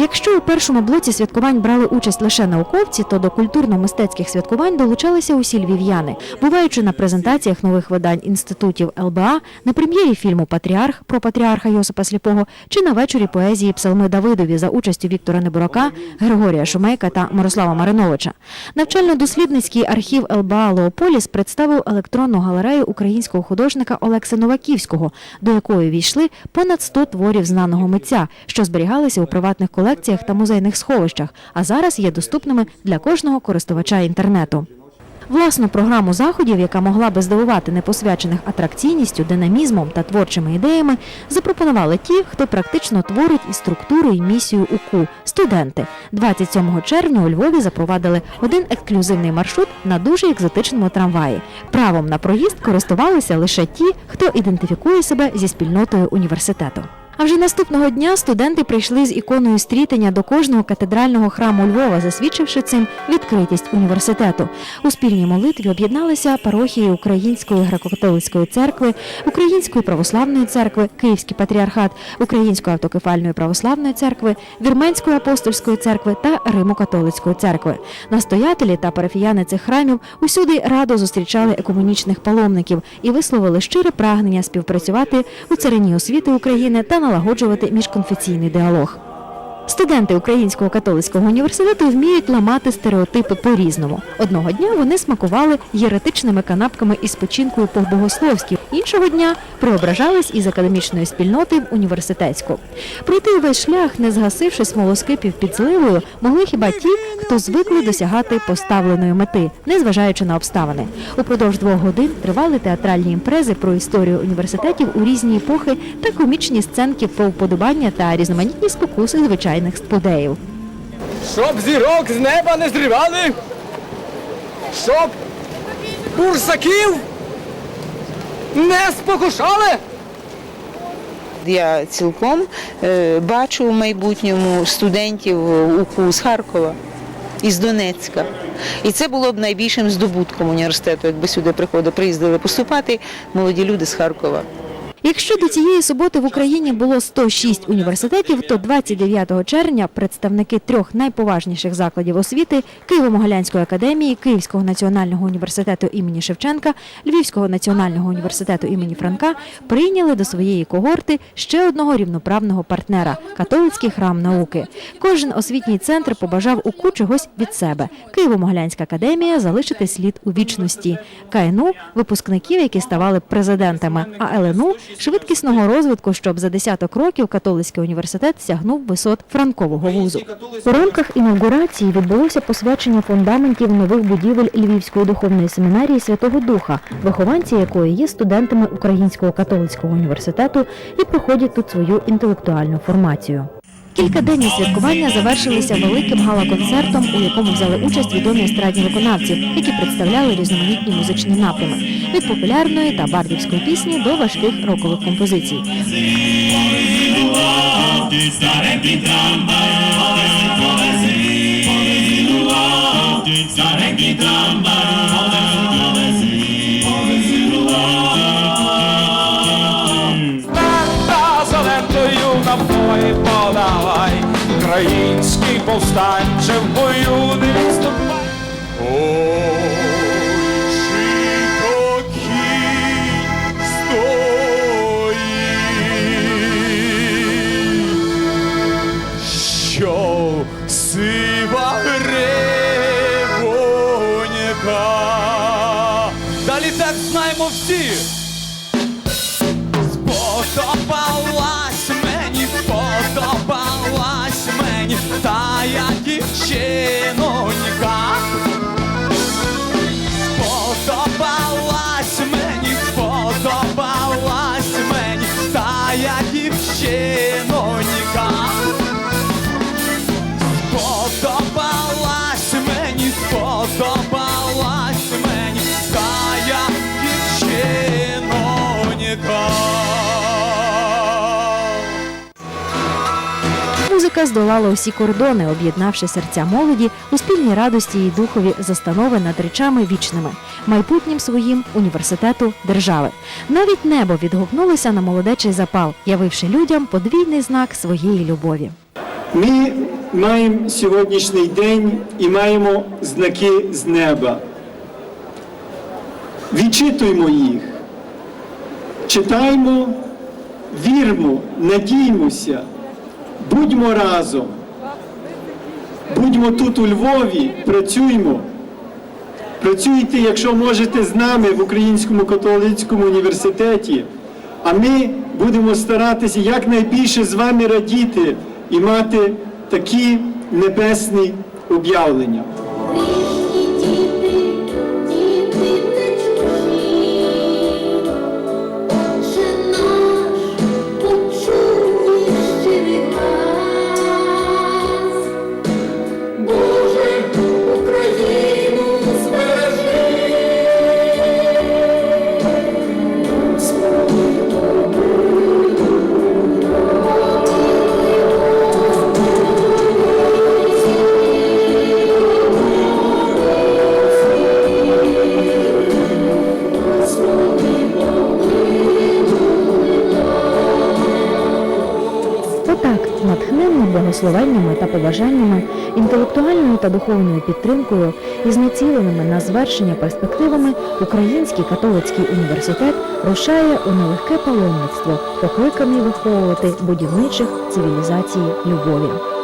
Якщо у першому блоці святкувань брали участь лише науковці, то до культурно-мистецьких святкувань долучалися усі львів'яни, буваючи на презентаціях нових видань інститутів ЛБА, на прем'єрі фільму Патріарх про патріарха Йосипа Сліпого чи на вечорі поезії Псалми Давидові за участю Віктора Небурака, Григорія Шумейка та Мирослава Мариновича. Навчально-дослідницький архів ЛБА Леополіс представив електронну галерею українського художника Олекси Новаківського, до якої війшли понад 100 творів знаного митця, що зберігалися у приватних колекціях та музейних сховищах, а зараз є доступними для кожного користувача інтернету. Власну програму заходів, яка могла би здивувати непосвячених атракційністю, динамізмом та творчими ідеями, запропонували ті, хто практично творить і структуру, і місію УКУ – студенти. 27 червня у Львові запровадили один ексклюзивний маршрут на дуже екзотичному трамваї. Правом на проїзд користувалися лише ті, хто ідентифікує себе зі спільнотою університету. А вже наступного дня студенти прийшли з іконою стрітення до кожного катедрального храму Львова, засвідчивши цим відкритість університету. У спільній молитві об'єдналися парохії Української греко-католицької церкви, Української православної церкви, Київський патріархат, Української автокефальної православної церкви, Вірменської апостольської церкви та Римо-католицької церкви. Настоятелі та парафіяни цих храмів усюди радо зустрічали екуменічних паломників і висловили щире прагнення співпрацювати у царині освіти України та налагоджувати міжконфесійний діалог. Студенти Українського католицького університету вміють ламати стереотипи по-різному. Одного дня вони смакували єретичними канапками із печінкою по-богословськи, іншого дня преображались із академічної спільноти в університетську. Пройти увесь шлях, не згасивши смолоскипів під зливою, могли хіба ті, хто звикли досягати поставленої мети, незважаючи на обставини. Упродовж двох годин тривали театральні імпрези про історію університетів у різні епохи та комічні сценки про вподобання та різноманітні спокуси звичайних спудеїв. Щоб зірок з неба не зривали, щоб бурсаків не спокушали. Я цілком е, бачу в майбутньому студентів УКУ з Харкова і з Донецька. І це було б найбільшим здобутком університету, якби сюди приходили, приїздили поступати молоді люди з Харкова. Якщо до цієї суботи в Україні було 106 університетів, то 29 червня представники трьох найповажніших закладів освіти Києво-Могилянської академії, Київського національного університету імені Шевченка, Львівського національного університету імені Франка прийняли до своєї когорти ще одного рівноправного партнера католицький храм науки. Кожен освітній центр побажав УКУ чогось від себе. Києво-Могилянська академія залишити слід у вічності. КНУ випускників, які ставали президентами, а ЛНУ швидкісного розвитку, щоб за десяток років католицький університет сягнув висот франкового вузу. У рамках інаугурації відбулося посвячення фундаментів нових будівель Львівської духовної семінарії Святого Духа, вихованці якої є студентами Українського католицького університету і проходять тут свою інтелектуальну формацію. Кількаденні святкування завершилися великим гала-концертом, у якому взяли участь відомі естрадні виконавці, які представляли різноманітні музичні напрями від популярної та бардівської пісні до важких рокових композицій. Та повстанче в бою не відступай. Тая дівчинонька. Сподобалась мені, сподобалась мені тая дівчинонька. Музика здолала усі кордони, об'єднавши серця молоді у спільній радості і духові застанови над речами вічними, майбутнім своїм університету держави. Навіть небо відгукнулося на молодечий запал, явивши людям подвійний знак своєї любові. Ми маємо сьогоднішній день і маємо знаки з неба. Відчитуємо їх, читаймо, вірмо, надіймося, будьмо разом, будьмо тут у Львові, працюймо. Працюйте, якщо можете, з нами в Українському католицькому університеті, а ми будемо старатися якнайбільше з вами радіти і мати такі небесні об'явлення. Натхненно благословеннями та побажаннями, інтелектуальною та духовною підтримкою і з націленими на звершення перспективами Український католицький університет рушає у нелегке паломництво, покликаний виховувати будівничих цивілізації любові.